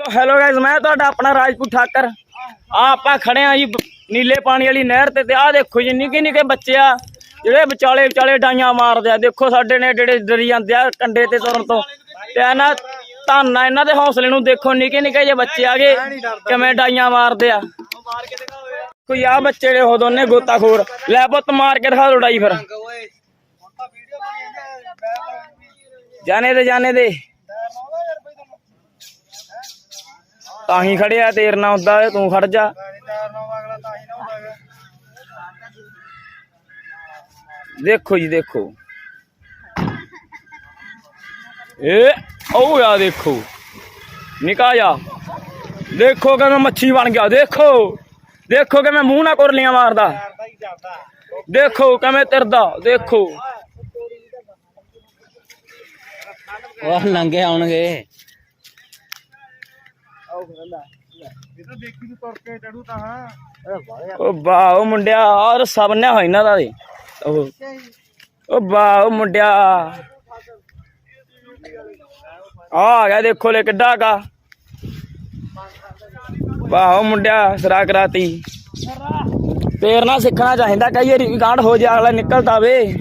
Hello guys ਮੈਂ ਤੁਹਾਡਾ ਆਪਣਾ ਰਾਜਪੂਤ ਠਾਕਰ। ਆ ਆਪਾਂ ਖੜੇ ਆ ਜੀ ਨੀਲੇ ਪਾਣੀ ਵਾਲੀ ਨਹਿਰ ਤੇ ਤੇ ਆ ਦੇਖੋ ਜੀ, ਨਿੱਕੇ ਨਿੱਕੇ ਬੱਚੇ ਆ। ਜਿਹੜੇ ਵਿਚਾਲੇ ਵਿਚਾਲੇ ਡਾਈਆਂ ਮਾਰਦੇ ਆ। ਦੇਖੋ ਸਾਡੇ ਨੇ ਜਿਹੜੇ ਡਰੀ ਜਾਂਦੇ ਆ ਕੰਡੇ ਤੇ ਤੁਰਨ ਤੋਂ। ਤੇ ਇਹਨਾਂ ਧੰਨਾ ਇਹਨਾਂ ਦੇ ਹੌਸਲੇ ਨੂੰ ਦੇਖੋ, ਨਿੱਕੇ ਨਿੱਕੇ ਜੇ ਬੱਚੇ ਆਗੇ ਕਿਵੇਂ ਡਾਈਆਂ ਮਾਰਦੇ ਆ। ਕੋਈ ਆ ਬੱਚੇ ਨੇ ਉਹ ਦੋਨੇ ਗੋਤਾਖੋਰ। ਲੈ ਪੁੱਤ ਮਾਰ ਕੇ ਦਿਖਾ ਦੋ ਡਾਈ ਫਿਰ। ਜਾਣੇ ਦੇ ਜਾਣੇ ਦੇ। ਤਾਂ ਹੀ ਖੜਿਆ ਤੇਰਨਾ ਹੁੰਦਾ ਤੂੰ ਖੜ ਜਾ। ਦੇਖੋ ਜੀ, ਦੇਖੋ। ਏ, ਉਹ ਆ ਦੇਖੋ। ਨਿਕਾ ਜਾ ਦੇਖੋ ਕਿਵੇਂ ਮੱਛੀ ਬਣ ਗਿਆ, ਦੇਖੋ। ਦੇਖੋ ਕਿਵੇਂ ਮੂੰਹ ਨਾਲ ਕੁਰਲੀਆਂ ਮਾਰਦਾ। ਦੇਖੋ ਕਿਵੇਂ ਤਿਰਦਾ, ਦੇਖੋ। ਉਹ ਲੰਗੇ ਆਉਣਗੇ। ਉਹ ਵਾਹ ਉਹ ਮੁੰਡਿਆ ਔਰ ਸਭ ਨੇ ਹੋਈ ਨਾ ਦਾ ਦੇ ਉਹ ਉਹ ਵਾਹ ਉਹ ਮੁੰਡਿਆ। ਆ ਆ ਗਿਆ ਦੇਖੋ ਲੈ ਕਿੱਡਾ ਕਾ। ਵਾਹ ਉਹ ਮੁੰਡਿਆ ਸਰਾ ਕਰਾਤੀ। ਤੇਰਨਾ ਸਿੱਖਣਾ ਚਾਹੀਦਾ ਕਈ ਵਾਰੀ ਗਾਂਢ ਹੋ ਜਾ ਅਗਲਾ ਨਿਕਲਦਾ ਵੇ।